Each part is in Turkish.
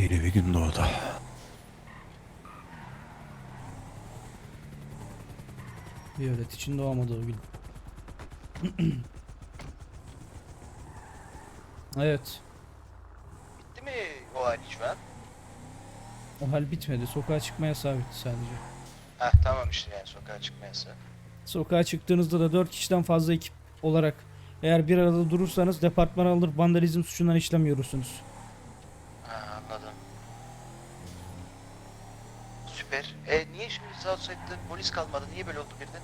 Yeni bir gün doğdu. Violet için doğamadı o gün. evet. Bitti mi o hal an? O hal bitmedi. Sokağa çıkma yasağı bitti sadece. Heh tamam işte yani sokağa çıkma yasağı. Sokağa çıktığınızda da 4 kişiden fazla ekip olarak eğer bir arada durursanız departmana alır vandalizm suçundan işlem görürsünüz. Southside'da polis kalmadı? Niye böyle oldu birden?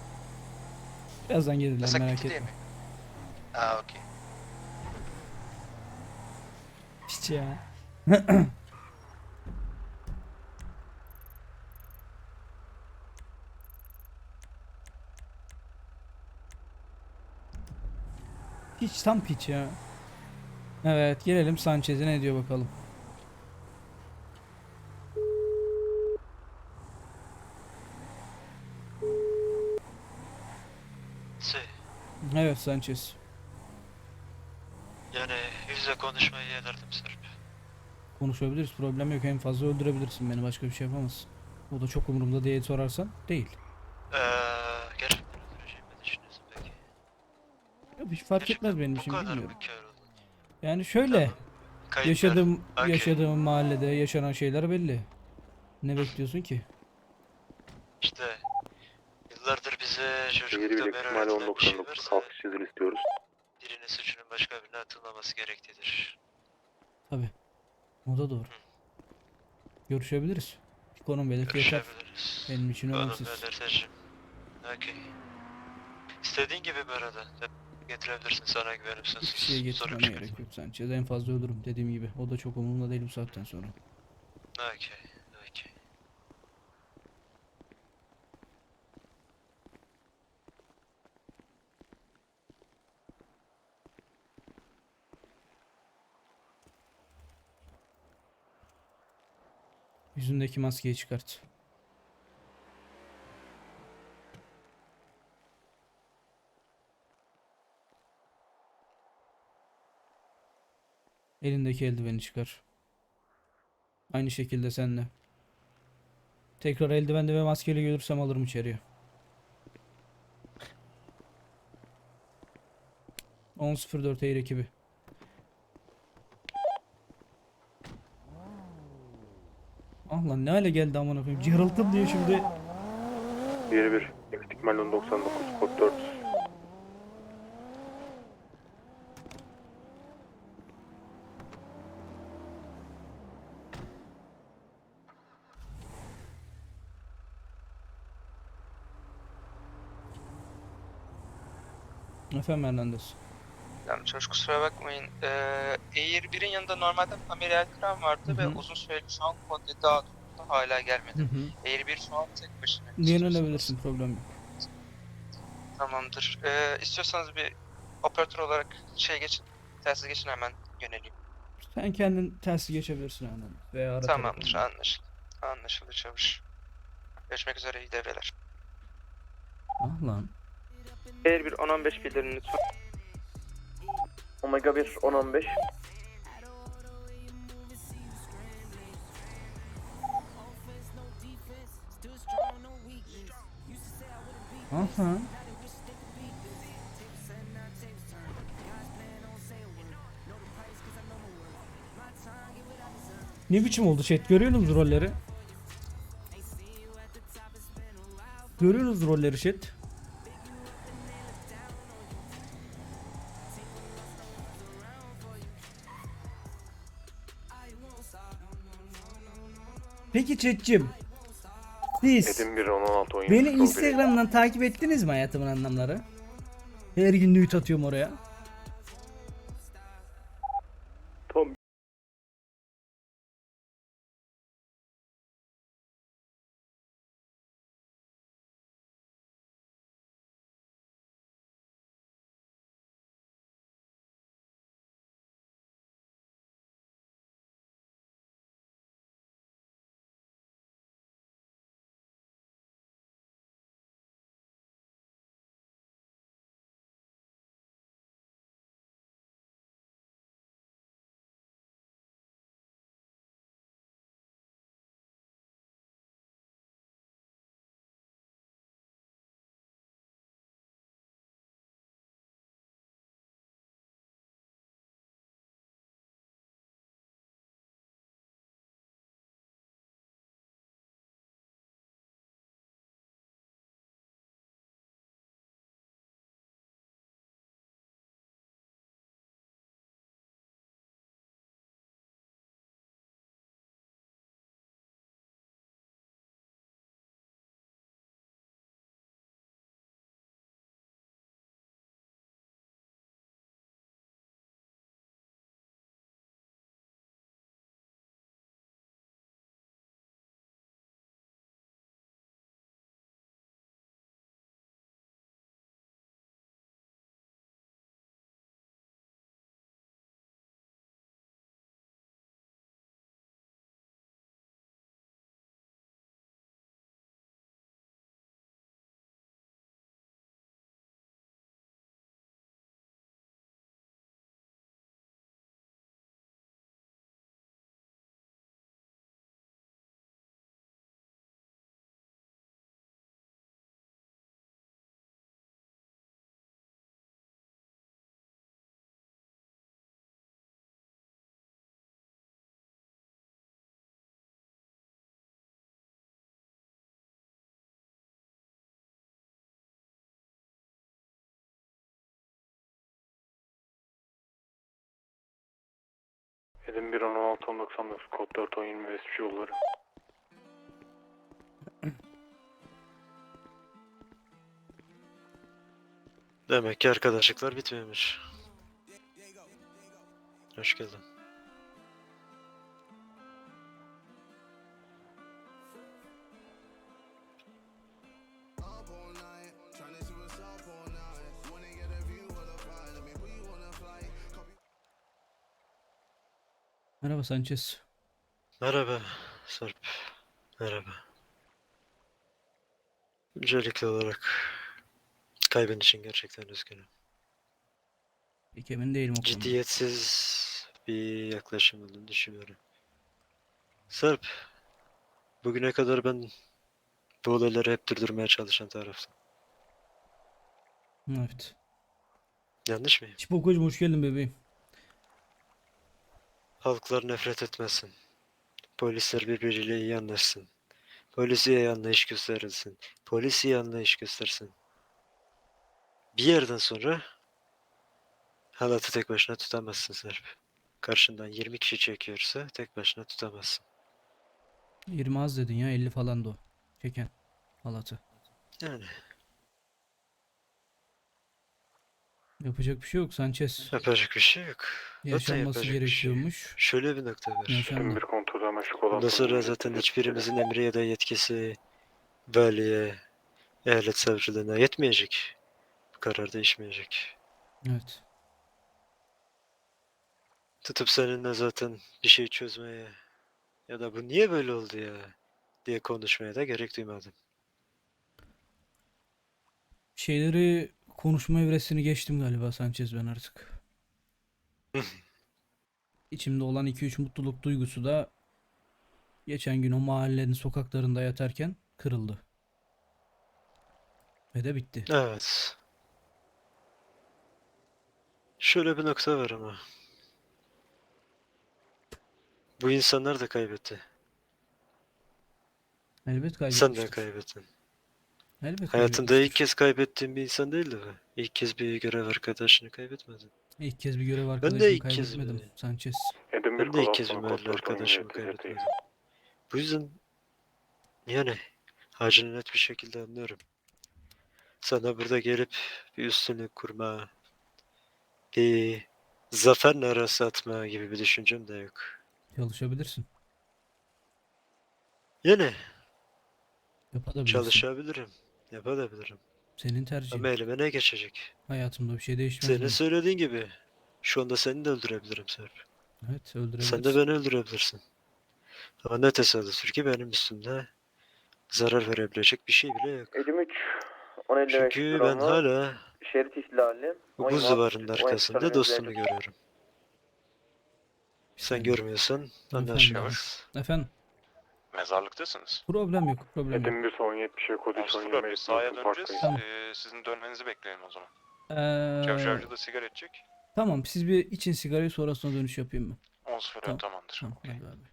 Birazdan gelirler Yasak merak değil etme. mi? Aa okey. Piç ya. Piç tam piç ya. Evet gelelim Sanchez'e ne diyor bakalım. Şey, Evet Sanchez. yani yüzle konuşmayı yenerdim Serp. Konuşabiliriz problem yok en fazla öldürebilirsin beni başka bir şey yapamazsın. O da çok umurumda diye sorarsan değil. Eee, gerçekten öldüreceğimi düşünüyorsun peki? Yok, hiç fark Gerçekten etmez benim için bilmiyorum. Yani şöyle Tamam. Yaşadığım Okey. yaşadığım mahallede yaşanan şeyler belli. Ne bekliyorsun ki? İşte yıllardır bize Şehir çocuklukta Birlik beri öğretilen bir şey 1099 varsa istiyoruz. birinin suçunun başka birine atılmaması gereklidir. Tabi. O da doğru. Görüşebiliriz. Bir konum belir yeter. Görüşebiliriz. Benim için önemsiz. belirteceğim. Okey. İstediğin gibi bu arada. Getirebilirsin sana güvenim sonsuz. Hiçbir şeye getirmeme gerek yok Sanchez. En fazla ölürüm dediğim gibi. O da çok umurumda değil bu saatten sonra. Okey. Yüzündeki maskeyi çıkart. Elindeki eldiveni çıkar. Aynı şekilde sen de. Tekrar eldivenli ve maskeyle görürsem alırım içeriye. 10.04 Air ekibi. Ah lan ne hale geldi amına koyayım. Cırıltım diye şimdi. Şehir 1. Yakıt İhtimali 1099 kod 4. Efendim Hernandez. Yani çocuk kusura bakmayın. Ee, Air 1'in yanında normalde ameliyat kran vardı Hı ve uzun süreli şu an tuttu, hala gelmedi. Hı hı. Air 1 şu an tek başına. Yönelebilirsin problem yok. Tamamdır. Ee, istiyorsanız bir operatör olarak şey geçin. Telsiz geçin hemen yöneleyim. Sen kendin tersi geçebilirsin Hernandez. Veya ara Tamamdır anlaşıldı. Anlaşıldı çavuş. Görüşmek üzere iyi devreler. Ah lan. Air 1 10-15 bildirin lütfen. Omega 1 1015. Ah lan. Ne biçim oldu chat? Görüyorsunuz rolleri? Görüyorsunuz rolleri chat? Peki chat'cim. Siz Edim 1 16 17. beni Instagram'dan takip ettiniz mi hayatımın anlamları? Her gün nude atıyorum oraya. Edim 1 16 99 kod 4 10 25 yolları. Demek ki arkadaşlıklar bitmemiş. Hoş geldin. Merhaba Sanchez. Merhaba Sarp. Merhaba. Öncelikli olarak kaybın için gerçekten üzgünüm. Pek emin değilim o konuda. Ciddiyetsiz bir yaklaşım olduğunu düşünüyorum. Sarp, bugüne kadar ben bu olayları hep durdurmaya çalışan taraftım. Evet. Yanlış mıyım? Çipokocuğum hoş geldin bebeğim. Halklar nefret etmesin. Polisler birbiriyle iyi anlaşsın. Polis iyi anlayış gösterilsin. Polis iyi anlayış göstersin. Bir yerden sonra halatı tek başına tutamazsın Sarp. Karşından 20 kişi çekiyorsa tek başına tutamazsın. 20 az dedin ya 50 falan da o. Çeken halatı. Yani Yapacak bir şey yok Sanchez. yapacak bir şey yok. Zaten Yaşanması yapacak bir şey gerekiyormuş. Şöyle bir nokta var. Yaşandı. Edim 1 kontrol amaçlı kod Ondan 6 sonra 25 zaten 77. hiçbirimizin emri ya da yetkisi valiye, eyalet savcılığına yetmeyecek. Bu karar değişmeyecek. Evet. Tutup seninle zaten bir şey çözmeye ya da bu niye böyle oldu ya diye konuşmaya da gerek duymadım. Şeyleri konuşma evresini geçtim galiba Sanchez ben artık. İçimde olan 2-3 mutluluk duygusu da geçen gün o mahallenin sokaklarında yatarken kırıldı. Ve de bitti. Evet. Şöyle bir nokta var ama. Bu insanlar da kaybetti. Elbet Sen de kaybetmiştir. kaybettin. Elbet Hayatında ilk kez kaybettiğin bir insan değildi bu. İlk kez bir görev arkadaşını kaybetmedin. İlk kez bir görev de arkadaşımı ilk kez kaybetmedim bir- Sanchez. Edim 1 Ben de ilk kez bir 60 kod mahalle 4 10 arkadaşımı 27 kaybetmedim. Bu yüzden yani hacını net bir şekilde anlıyorum. Sana burada gelip bir üstünlük kurma, bir zafer narası atma gibi bir düşüncem de yok. Çalışabilirsin. Yani Yapabilirsin. çalışabilirim, yapabilirim. Senin tercihin. Ama elime ne geçecek? Hayatımda bir şey değişmez. Senin benim. söylediğin gibi şu anda seni de öldürebilirim Serp. Evet öldürebilirsin. Sen de beni öldürebilirsin. Ama ne tesadüftür ki benim üstümde zarar verebilecek bir şey bile yok. Edim 3 10 Çünkü ben hala şerit ihlali. bu buz duvarının arkasında dostumu görüyorum. Sen görmüyorsan anlaşılmaz. Efendim Mezarlıktasınız. problem yok problem yok. Edim 1 son 70 kod 3 10 Mustafa Bey 25 sahaya döneceğiz. Tamam. Ee, sizin dönmenizi bekleyelim o zaman. Ee, Çavşavcı da sigara içecek. tamam siz bir için sigarayı sonrasında dönüş yapayım ben. 10 0 Tamam. tamamdır. Tamam Okey. hadi abi.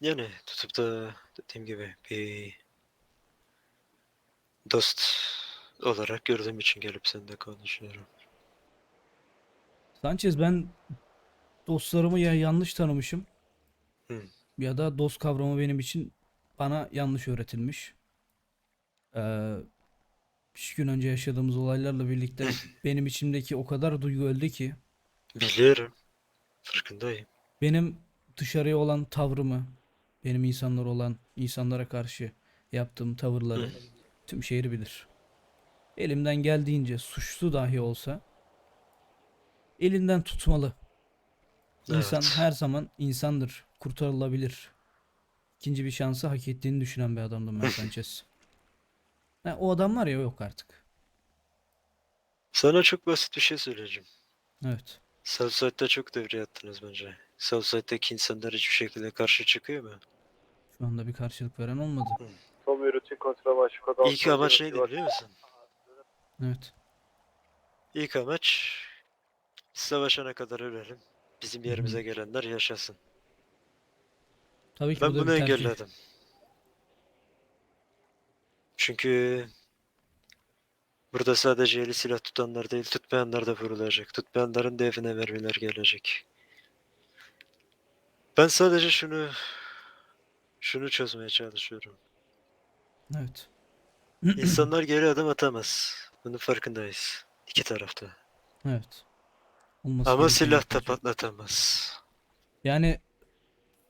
Yani tutup da dediğim gibi bir dost olarak gördüğüm için gelip seninle konuşuyorum. Sanchez ben dostlarımı ya yanlış tanımışım Hı. ya da dost kavramı benim için bana yanlış öğretilmiş. Ee, üç gün önce yaşadığımız olaylarla birlikte benim içimdeki o kadar duygu öldü ki Biliyorum. Farkındayım. benim dışarıya olan tavrımı, benim insanlara olan, insanlara karşı yaptığım tavırları tüm şehir bilir. Elimden geldiğince suçlu dahi olsa elinden tutmalı. İnsan Evet. her zaman insandır, kurtarılabilir. İkinci bir şansı hak ettiğini düşünen bir adamdım ben Sanchez. Ha, o adam var ya yok artık. Sana çok basit bir şey söyleyeceğim. Evet. Southside'da çok devre yattınız bence. Southside'daki insanlar hiçbir şekilde karşı çıkıyor mu? Şu anda bir karşılık veren olmadı. Son bir rutin kontrol kod 6 İlk amaç neydi biliyor musun? Evet. İlk amaç savaşana kadar ölelim. Bizim yerimize gelenler yaşasın. Tabii ki Ben bu da bunu bir tercih. engelledim. Çünkü Burada sadece eli silah tutanlar değil, tutmayanlar da vurulacak. Tutmayanların da evine mermiler gelecek. Ben sadece şunu şunu çözmeye çalışıyorum. Evet. İnsanlar geri adım atamaz. Bunun farkındayız. İki tarafta. Evet. Olması Ama gereken silah da şey. patlatamaz. Yani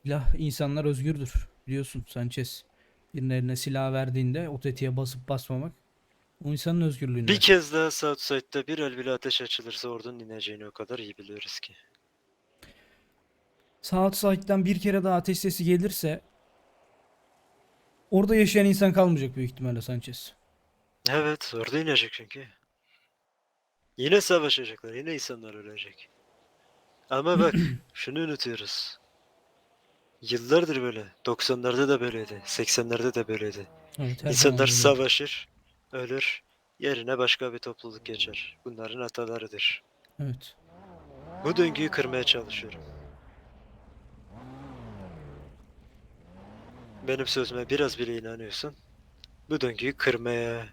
silah insanlar özgürdür. Biliyorsun Sanchez. Birinin eline silah verdiğinde o tetiğe basıp basmamak o insanın özgürlüğünde. Bir kez daha Southside'da bir el bile ateş açılırsa oradan ineceğini o kadar iyi biliyoruz ki. Southside'den bir kere daha ateş sesi gelirse orada yaşayan insan kalmayacak büyük ihtimalle Sanchez. Evet, orada inecek çünkü. Yine savaşacaklar, yine insanlar ölecek. Ama bak, şunu unutuyoruz. Yıllardır böyle. 90'larda da böyleydi. 80'lerde de böyleydi. Evet, İnsanlar zaman savaşır, ölür. Yerine başka bir topluluk geçer. Bunların hatalarıdır. Evet. Bu döngüyü kırmaya çalışıyorum. Benim sözüme biraz bile inanıyorsan bu döngüyü kırmaya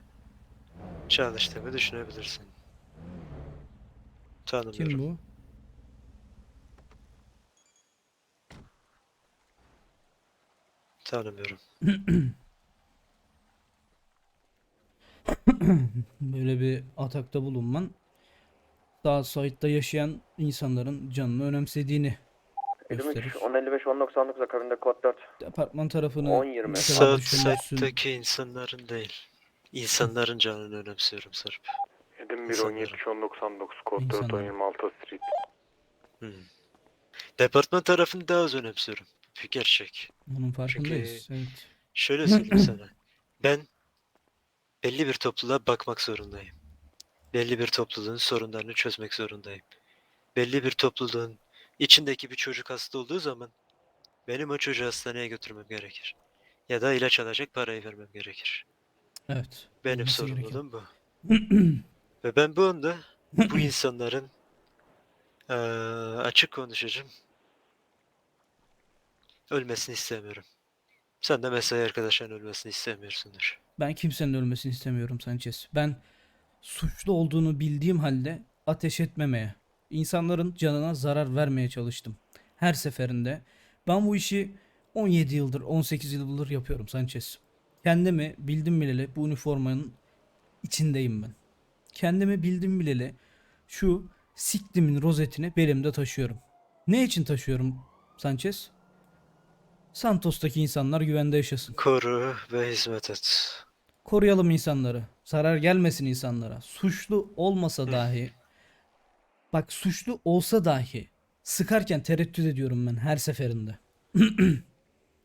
çalıştığımı düşünebilirsin. Tanımıyorum. Kim bu? Tanımıyorum. Böyle bir atakta bulunman daha site'da yaşayan insanların canını önemsediğini gösterir. 1055 1099 akabinde kod 4. Departman tarafını 10-20. ne kadar düşünmüşsün? Southside'daki insanların değil. İnsanların canını önemsiyorum Sarp. Edim 1 İnsanların. 172 1099 kod 4 İnsanların. 1026 Street. Hmm. Departman tarafını daha az önemsiyorum. Bir gerçek. Bunun farkındayız. Evet. Şöyle söyleyeyim sana. Ben belli bir topluluğa bakmak zorundayım. Belli bir topluluğun sorunlarını çözmek zorundayım. Belli bir topluluğun içindeki bir çocuk hasta olduğu zaman benim o çocuğu hastaneye götürmem gerekir. Ya da ilaç alacak parayı vermem gerekir. Evet. Benim sorumluluğum bu. Ve ben bu anda bu insanların eee, açık konuşacağım. Ölmesini istemiyorum. Sen de mesai arkadaşların ölmesini istemiyorsundur. Ben kimsenin ölmesini istemiyorum Sanchez. Ben suçlu olduğunu bildiğim halde ateş etmemeye, insanların canına zarar vermeye çalıştım. Her seferinde. Ben bu işi 17 yıldır, 18 yıldır yapıyorum Sanchez. Kendimi bildim bileli bu üniformanın içindeyim ben. Kendimi bildim bileli şu siktimin rozetini belimde taşıyorum. Ne için taşıyorum Sanchez? Santos'taki insanlar güvende yaşasın. Koru ve hizmet et. Koruyalım insanları. Zarar gelmesin insanlara. Suçlu olmasa dahi bak suçlu olsa dahi sıkarken tereddüt ediyorum ben her seferinde.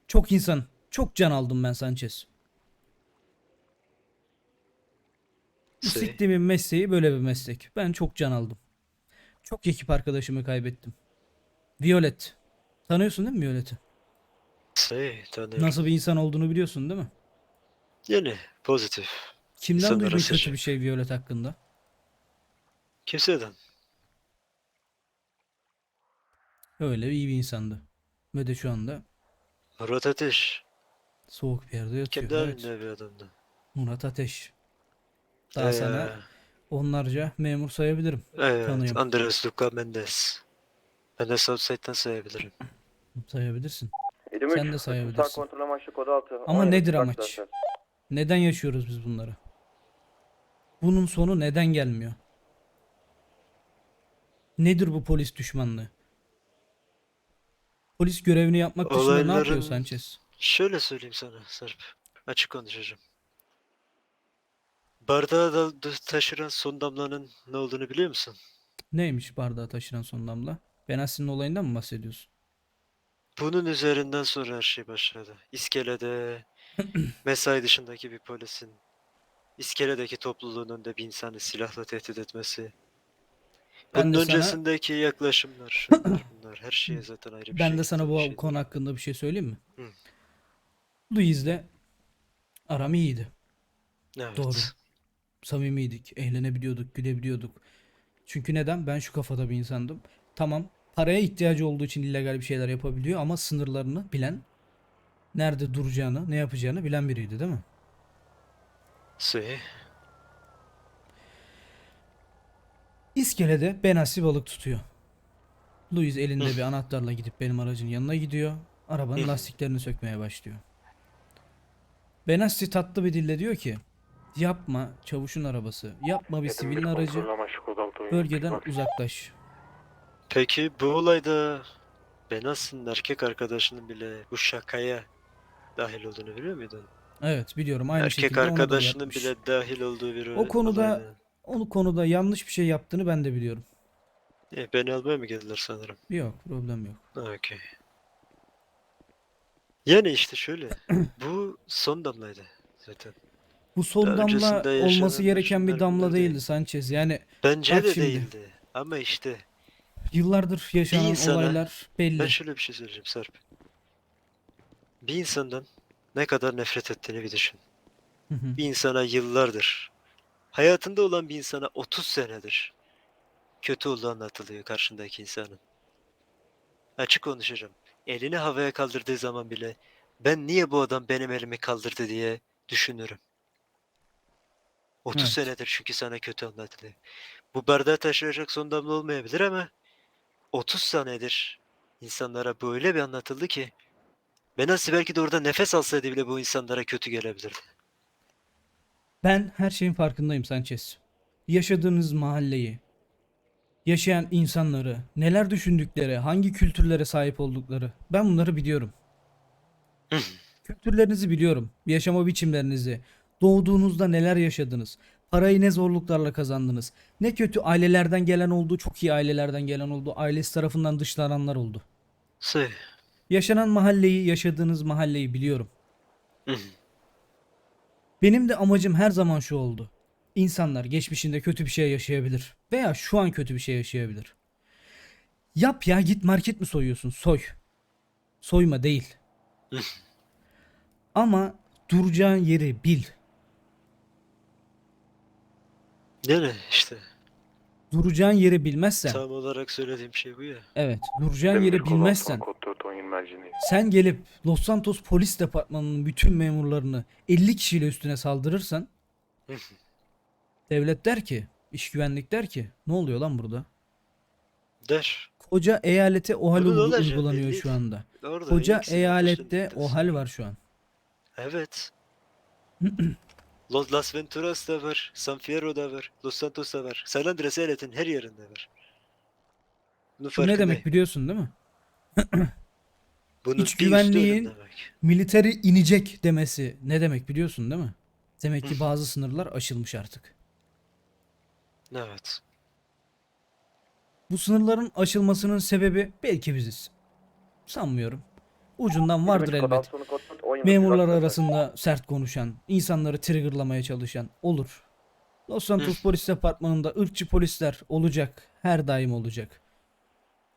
çok insan, çok can aldım ben Sanchez. Bu Şey, siktiğimin mesleği böyle bir meslek. Ben çok can aldım. Çok ekip arkadaşımı kaybettim. Violet. Tanıyorsun değil mi Violet'i? şey, tanıyorum. Nasıl bir insan olduğunu biliyorsun değil mi? Yeni, pozitif. Kimden İnsanlara duydun kötü sıcak. bir şey Violet hakkında? Kimseden. Öyle iyi bir insandı. Ve de şu anda Murat Ateş. soğuk bir yerde yatıyor. Kendi Evet. halinde bir adamdı. Murat Ateş. Daha sana Ee, onlarca memur sayabilirim. evet, tanıyorum. Andres Luca Mendes. Ben de Southside'den sayabilirim. Sayabilirsin. Edim Sen 3 de sayabilirsin. Kontrol amaçlı kod 6. Ama 17 nedir amaç? zaten. Neden yaşıyoruz biz bunları? Bunun sonu neden gelmiyor? Nedir bu polis düşmanlığı? Polis görevini yapmak dışında ne yapıyor Olayların- Sanchez? Şöyle söyleyeyim sana Sarp. Açık konuşacağım. Bardağı da da taşıran son damlanın ne olduğunu biliyor musun? Neymiş bardağı taşıran son damla? Benassin'in olayından mı bahsediyorsun? Bunun üzerinden sonra her şey başladı. İskelede mesai dışındaki bir polisin iskeledeki topluluğun önünde bir insanı silahla tehdit etmesi. Ben Bunun de sana- öncesindeki yaklaşımlar, şunlar bunlar her şeye zaten ayrı bir Ben şey de sana bu şey konu hakkında bir şey söyleyeyim mi? Hı. Louise'le aram iyiydi. Evet. Doğru. Samimiydik, eğlenebiliyorduk, gülebiliyorduk. Çünkü neden? Ben şu kafada bir insandım. Tamam, paraya ihtiyacı olduğu için illegal bir şeyler yapabiliyor ama sınırlarını bilen, nerede duracağını, ne yapacağını bilen biriydi değil mi? Şey, İskelede Benassi balık tutuyor. Louis elinde bir anahtarla gidip benim aracın yanına gidiyor. Arabanın lastiklerini sökmeye başlıyor. Benassi tatlı bir dille diyor ki yapma çavuşun arabası. Yapma bir sivilin aracı. Bölgeden uzaklaş. Peki bu olayda Benas'ın erkek arkadaşının bile bu şakaya dahil olduğunu biliyor muydun? Evet biliyorum aynı erkek şekilde arkadaşının bile dahil olduğu bir O konuda- olayda. O konuda yanlış bir şey yaptığını ben de biliyorum. E, beni almaya mı geldiler sanırım? Yok problem yok. Okey. Yani işte şöyle. bu son damlaydı zaten. Bu son Daha damla öncesinde olması yaşanan gereken bir düşünceler damla değil. değildi Sanchez. Yani Bence Bak de şimdi. değildi. Ama işte yıllardır yaşanan insana- olaylar belli. ben şöyle bir şey söyleyeceğim Sarp. Bir insandan ne kadar nefret ettiğini bir düşün. Hı hı. Bir insana yıllardır, hayatında olan bir insana 30 senedir kötü olduğu anlatılıyor karşındaki insanın. Açık konuşacağım. Elini havaya kaldırdığı zaman bile ben niye bu adam benim elimi kaldırdı diye düşünürüm. 30 Evet. senedir çünkü sana kötü anlatılıyor. Bu bardağı taşıyacak son damla olmayabilir ama 30 senedir insanlara böyle bir anlatıldı ki Benassi belki de orada nefes alsaydı bile bu insanlara kötü gelebilirdi. Ben her şeyin farkındayım Sanchez. Yaşadığınız mahalleyi, yaşayan insanları, neler düşündükleri, hangi kültürlere sahip oldukları ben bunları biliyorum. Kültürlerinizi biliyorum, yaşama biçimlerinizi, doğduğunuzda neler yaşadınız, parayı ne zorluklarla kazandınız, ne kötü ailelerden gelen oldu, çok iyi ailelerden gelen oldu, ailesi tarafından dışlananlar oldu. Say. Yaşanan mahalleyi, yaşadığınız mahalleyi biliyorum. Benim de amacım her zaman şu oldu. İnsanlar geçmişinde kötü bir şey yaşayabilir veya şu an kötü bir şey yaşayabilir. Yap ya git market mi soyuyorsun? Soy. Soyma değil. Ama duracağın yeri bil. Yani işte Duracağın yeri bilmezsen, tam olarak söylediğim şey bu ya. evet, duracağın yeri bilmezsen Kod 4 10 merceğindeyiz. sen gelip Los Santos Polis Departmanı'nın bütün memurlarını 50 kişiyle üstüne saldırırsan devlet der ki, iş güvenlik der ki ne oluyor lan burada? Der. Koca eyalete o hal uygulanıyor şu anda. Orada Koca eyalette o hal var şu an. Evet. Los Las Venturas da var, San Fierro da var, Los Santos da var. San Andres eyaletin her yerinde var. Bunun Bu ne demek biliyorsun değil mi? Bunun İç güvenliğin-. Militeri inecek demesi ne demek biliyorsun değil mi? Demek ki bazı sınırlar aşılmış artık. Evet. Bu sınırların aşılmasının sebebi belki biziz. Sanmıyorum. Ucundan vardır elbet. Memurlar arasında sert konuşan, insanları triggerlamaya çalışan olur. Los Santos Polis Departmanı'nda ırkçı polisler olacak. Her daim olacak.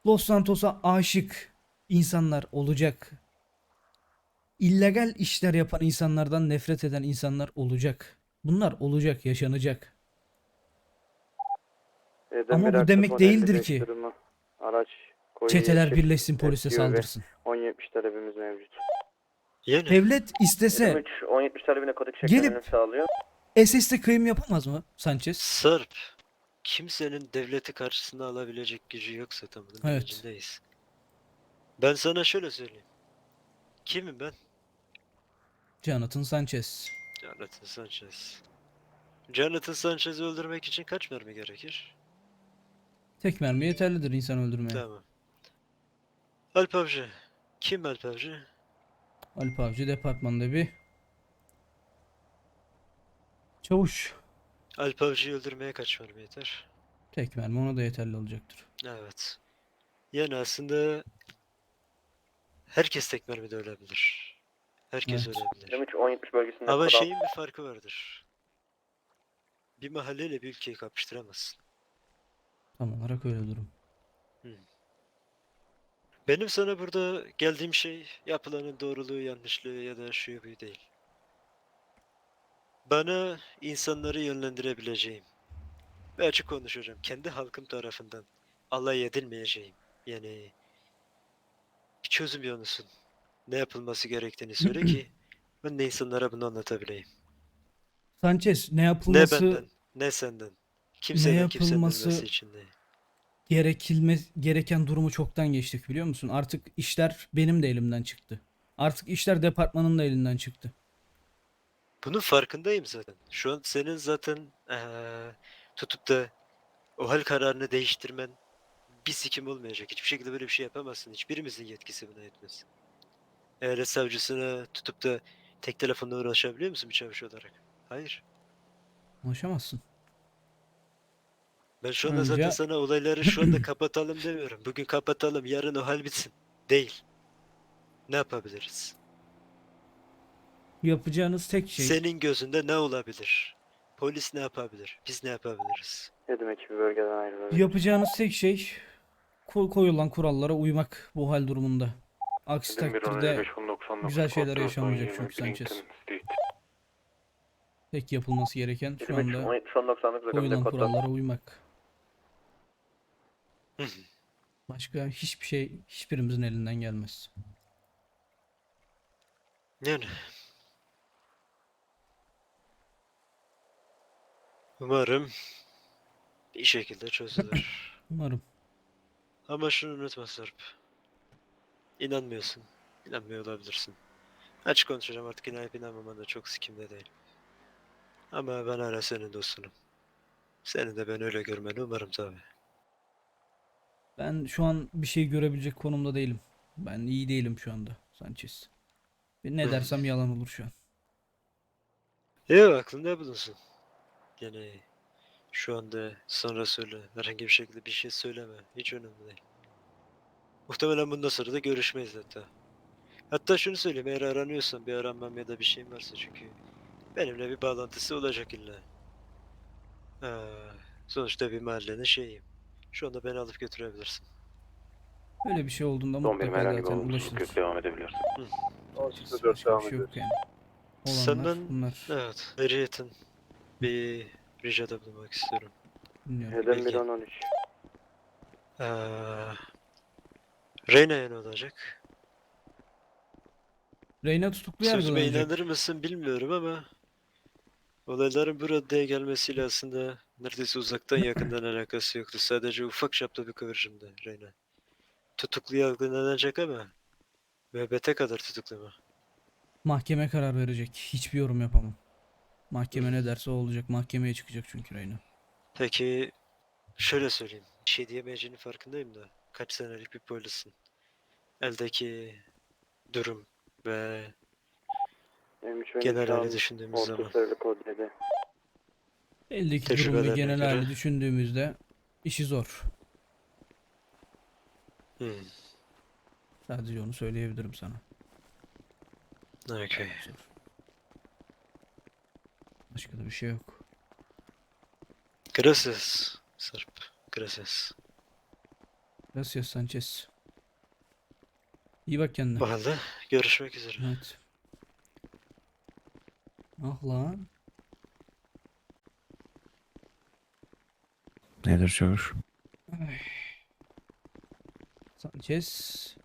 Los Santos'a aşık insanlar olacak. İllegal işler yapan insanlardan nefret eden insanlar olacak. Bunlar olacak, yaşanacak. Ama bu demek değildir ki Araç Çeteler birleşsin polise saldırsın. 1070 talebimiz mevcut. Yani Devlet istese 23 1070 talebine Gelip- şeklini sağlıyor. SS'de kıyım yapamaz mı Sanchez? Sarp, kimsenin devleti karşısına alabilecek gücü yok zaten bunun Evet. bilincindeyiz. Ben sana şöyle söyleyeyim. Kimim ben? Jonathan Sanchez. Jonathan Sanchez. Jonathan Sanchez'i öldürmek için kaç mermi gerekir? Tek mermi yeterlidir insan öldürmeye. Tamam. Alp Avcı. Kim Alp Avcı? Alp Avcı departmanda bir çavuş. Alp Avcı'yı öldürmeye kaç mermi yeter? Tek mermi ona da yeterli olacaktır. Evet. Yani aslında herkes tek mermide ölebilir. Herkes Evet. ölebilir. 23 1070 bölgesinde Ama şeyin bir farkı vardır. Bir mahalleyle bir ülkeyi kapıştıramazsın. Tam olarak öyle durum. Benim sana burada geldiğim şey yapılanın doğruluğu, yanlışlığı ya da şu bu değil. Bana insanları yönlendirebileceğim ve açık konuşacağım. Kendi halkım tarafından alay edilmeyeceğim. Yani bir çözüm yolusun. Ne yapılması gerektiğini söyle ki ben de insanlara bunu anlatabileyim. Sanchez ne Ne yapılması benden, ne senden. Kimsenin kimsenin yapılması- ölmesi için değil. Gerekilme, gereken durumu çoktan geçtik biliyor musun? Artık işler benim de elimden çıktı. Artık işler departmanın da elinden çıktı. Bunun farkındayım zaten. Şu an senin zaten eee, tutup da o hal kararını değiştirmen bir sikim olmayacak. Hiçbir şekilde böyle bir şey yapamazsın. Hiçbirimizin yetkisi buna yetmez. Eyalet savcısına tutup da tek telefonla uğraşabiliyor musun bir çavuş olarak? Hayır. Ulaşamazsın. Ben şu anda zaten Önce- sana olayları şu anda kapatalım demiyorum. Bugün kapatalım, yarın o hal bitsin. Değil. Ne yapabiliriz? Yapacağınız tek şey Senin gözünde ne olabilir? Polis ne yapabilir? Biz ne yapabiliriz? Edim ekibi bölgeden ayrılıyor. yapacağınız tek şey ko- koyulan kurallara uymak bu hal durumunda. Aksi takdirde güzel şeyler yaşanmayacak çünkü Sanchez. tek yapılması gereken şu anda Son 99 koyulan kurallara uymak. Başka hiçbir şey hiçbirimizin elinden gelmez. Yani. Umarım bir şekilde çözülür. Umarım. Ama şunu unutma Sarp. İnanmıyorsun. İnanmıyor olabilirsin. Açık konuşacağım artık inanıp inanmaman da çok sikimde değil. Ama ben hala senin dostunum. Senin de ben öyle görmeni umarım tabii. Ben şu an bir şey görebilecek konumda değilim. Ben iyi değilim şu anda Sanchez. Ben ne dersem yalan olur şu an. Yok aklında bulunsun. Yani şu anda sonra söyle. Herhangi bir şekilde bir şey söyleme. Hiç önemli değil. Muhtemelen bundan sonra da görüşmeyiz hatta. Hatta şunu söyleyeyim eğer aranıyorsan bir aranmam ya da bir şeyim varsa çünkü benimle bir bağlantısı olacak illa. Ee, sonuçta bir mahallenin şeyiyim. Şu anda beni alıp götürebilirsin. Öyle bir şey olduğunda Son benim mutlaka herhangi bir zaten olumsuzluk ulaşırız. yok devam edebiliyorsun. Başka 4 bir şey ediyoruz. yok yani. Olanlar Senden- bunlar. Evet. Ayrıyeten bir ricada bulunmak istiyorum. Dinliyorum. Eden Bilgi. 1 10 13. Ee, Reyna'ya ne olacak? Reyna tutuklu Sözüme yargılanacak. inanır mısın bilmiyorum ama olayların bu raddeye gelmesiyle aslında neredeyse uzaktan yakından alakası yoktu. Sadece ufak çapta bir kıvırcımdı Reyna. Tutuklu yargılanacak ama müebbete kadar tutuklu mu? Mahkeme karar verecek. Hiçbir yorum yapamam. Mahkeme ne derse o olacak. Mahkemeye çıkacak çünkü Reyna. Peki şöyle söyleyeyim. Bir şey diyemeyeceğinin farkındayım da kaç senelik bir polissin. Eldeki durum ve M3 ve genel hali düşündüğümüz zaman. Eldeki durum ve Tecrübelerine genel hali düşündüğümüzde işi zor. Hmm. Sadece onu söyleyebilirim sana. Okay. Zor. Başka da bir şey yok. Gracias Sarp. Gracias. Gracias Sanchez. İyi bak kendine. O halde görüşmek üzere. Evet. Ah lan. Nedir çavuş? Sanchez